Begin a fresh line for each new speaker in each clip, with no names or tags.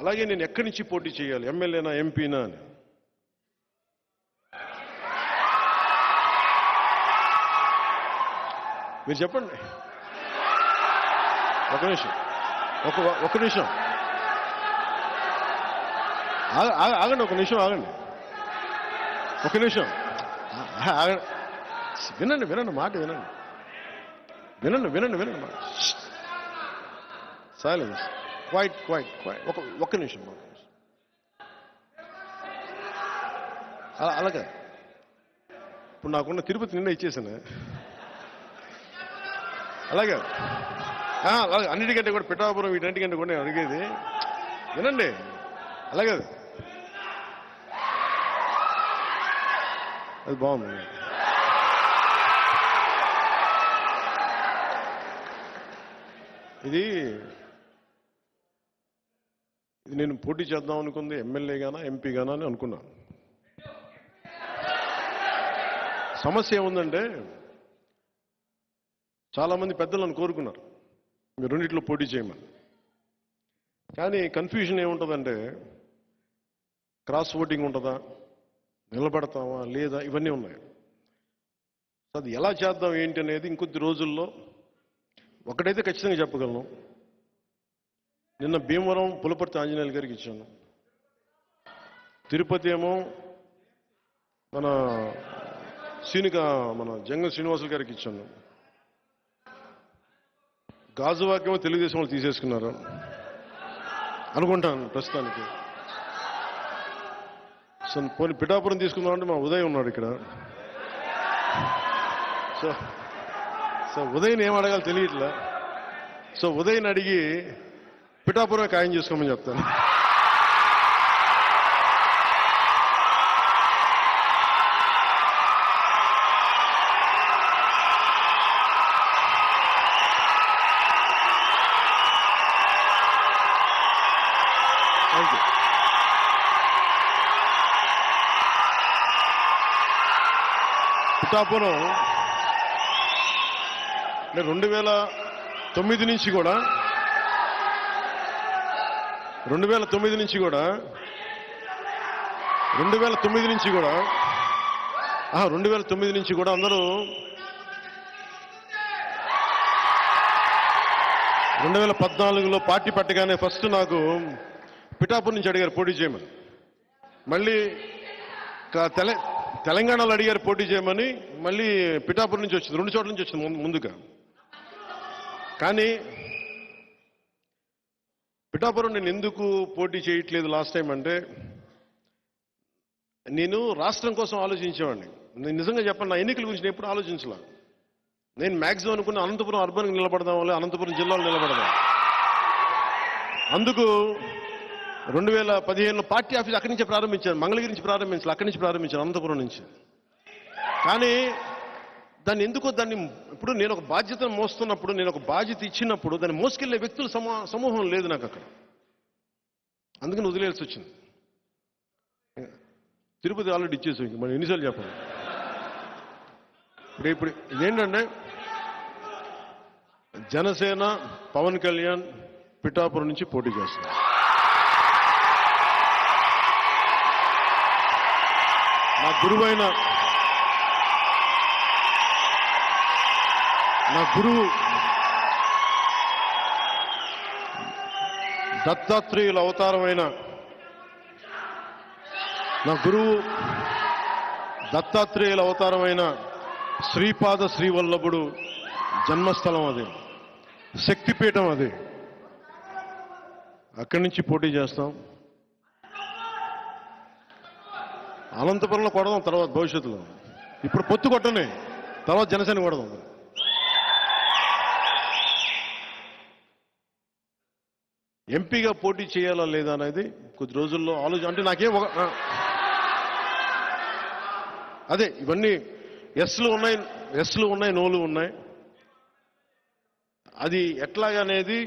అలాగే నేను ఎక్కడి నుంచి పోటీ చేయాలి? ఎమ్మెల్యేనా ఎంపీనా అని. మీరు చెప్పండి. ఒక నిమిషం. ఒక ఒక నిమిషం. ఆగ- ఆగండి ఒక నిమిషం ఆగండి. ఒక నిమిషం. ఆగండి వినండి వినండి మాట వినండి. వినండి వినండి వినండి మాట. సైలెన్స్. క్వైట్ క్వైట్ క్వైట్ ఒక ఒక్క నిమిషం ఒక్క నిమిషం. అలా అలాగే. ఇప్పుడు నాకున్న తిరుపతి నిన్న ఇచ్చేసాను. అలాగే. అలాగే. అన్నిటికంటే కూడా పిఠాపురం వీటన్నిటికంటే కూడా నేను అడిగేది. వినండి. అలాగే. అది బాగుంది. ఇది ఇది నేను పోటీ చేద్దాం అనుకుంది ఎమ్మెల్యే ఎంపీగానా ఎంపీ అని అనుకున్నాను. సమస్య ఏముందంటే చాలామంది పెద్దలను కోరుకున్నారు మీరు రెండిట్లో పోటీ చేయమని. కానీ కన్ఫ్యూజన్ ఏముంటుందంటే క్రాస్ ఓటింగ్ ఉంటుందా నిలబడతామా లేదా ఇవన్నీ ఉన్నాయి. అది ఎలా చేద్దాం ఏంటి అనేది ఇంకొద్ది రోజుల్లో ఒకటైతే ఖచ్చితంగా చెప్పగలను. నిన్న భీమవరం పులపర్తి ఆంజనేయులు గారికి ఇచ్చాను. తిరుపతి ఏమో మన సీనిక మన జంగం శ్రీనివాసులు గారికి ఇచ్చాను. గాజువాక్యమో తెలుగుదేశం వాళ్ళు తీసేసుకున్నారు. అనుకుంటాను ప్రస్తుతానికి. సో పోనీ పిఠాపురం తీసుకుందామంటే మా ఉదయ్ ఉన్నాడు ఇక్కడ. సో సో ఉదయ్ని ఏం అడగాలి తెలియట్లే. సో ఉదయ్ని అడిగి పిఠాపురం ఖాయం చేసుకోమని చెప్తాను. థ్యాంక్ యూ పిఠాపురం రెండు వేల తొమ్మిది నుంచి కూడా రెండు వేల తొమ్మిది నుంచి కూడా. రెండు వేల తొమ్మిది నుంచి కూడా. రెండు వేల తొమ్మిది నుంచి కూడా అందరూ రెండు వేల పద్నాలుగులో పార్టీ పట్టగానే ఫస్ట్ నాకు పిఠాపురం నుంచి అడిగారు పోటీ చేయమని. మళ్ళీ క- తెల తెలంగాణలో అడిగారు పోటీ చేయమని మళ్ళీ పిఠాపురం నుంచి వచ్చింది రెండు చోట్ల నుంచి వచ్చింది ముందుగా. కానీ పిఠాపురం నేను ఎందుకు పోటీ చేయట్లేదు లాస్ట్ టైం అంటే నేను రాష్ట్రం కోసం ఆలోచించేవాడిని. నేను నిజంగా చెప్పండి నా ఎన్నికల గురించి నేను ఎప్పుడు ఆలోచించలే. నేను మ్యాక్సిమం అనుకున్న అనంతపురం అర్బన్కి నిలబడదాం వల్ల అనంతపురం జిల్లాలో నిలబడదాం అందుకు రెండు వేల పదిహేనులో పార్టీ ఆఫీస్ అక్కడి నుంచే ప్రారంభించాను మంగళగిరి నుంచి ప్రారంభించాలి అక్కడి నుంచి ప్రారంభించాను అనంతపురం నుంచి. కానీ దాన్ని ఎందుకో దాన్ని ఇప్పుడు నేను ఒక బాధ్యతను మోస్తున్నప్పుడు నేను ఒక బాధ్యత ఇచ్చినప్పుడు దాన్ని మోసుకెళ్ళే వ్యక్తుల సమూహం లేదు నాకు అక్కడ. అందుకని వదిలేయాల్సి వచ్చింది. తిరుపతి ఆల్రెడీ ఇచ్చేసాం ఇంక మనం ఎన్నిసార్లు చెప్పాలి? ఇప్పుడు ఇప్పుడు ఇదేంటంటే జనసేన పవన్ కళ్యాణ్ పిఠాపురం నుంచి పోటీ చేస్తున్నారు. నా గురువైన నా గురువు దత్తాత్రేయుల అవతారమైన నా గురువు దత్తాత్రేయుల అవతారమైన శ్రీపాద శ్రీవల్లభుడు జన్మస్థలం అది. శక్తిపీఠం అది. అక్కడి నుంచి పోటీ చేస్తాం. అనంతపురంలో కొడదాం తర్వాత భవిష్యత్తులో. ఇప్పుడు పొత్తు కొట్టనే తర్వాత జనసేన కొడదాం. ఎంపీగా పోటీ చేయాలా లేదా అనేది కొద్ది రోజుల్లో ఆలోచన. అంటే నాకేం ఒక అదే ఇవన్నీ ఎస్లు ఉన్నాయి ఎస్లు ఉన్నాయి నోలు ఉన్నాయి. అది ఎట్లాగనేది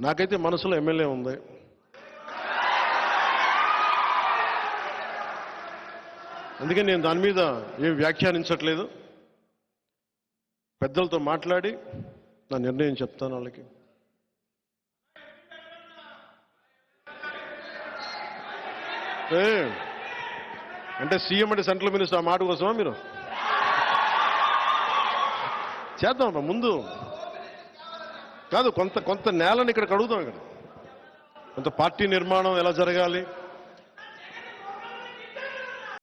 నాకైతే మనసులో ఎమ్మెల్యే ఉంది. అందుకని నేను దాని మీద ఏం వ్యాఖ్యానించట్లేదు. పెద్దలతో మాట్లాడి నా నిర్ణయం చెప్తాను వాళ్ళకి. అంటే సీఎం అంటే సెంట్రల్ మినిస్టర్ ఆ మాట కోసమా మీరు? చేద్దాం ముందు. కాదు కొంత కొంత నేలని ఇక్కడ కడుగుతాం ఇక్కడ. కొంత పార్టీ నిర్మాణం ఎలా జరగాలి?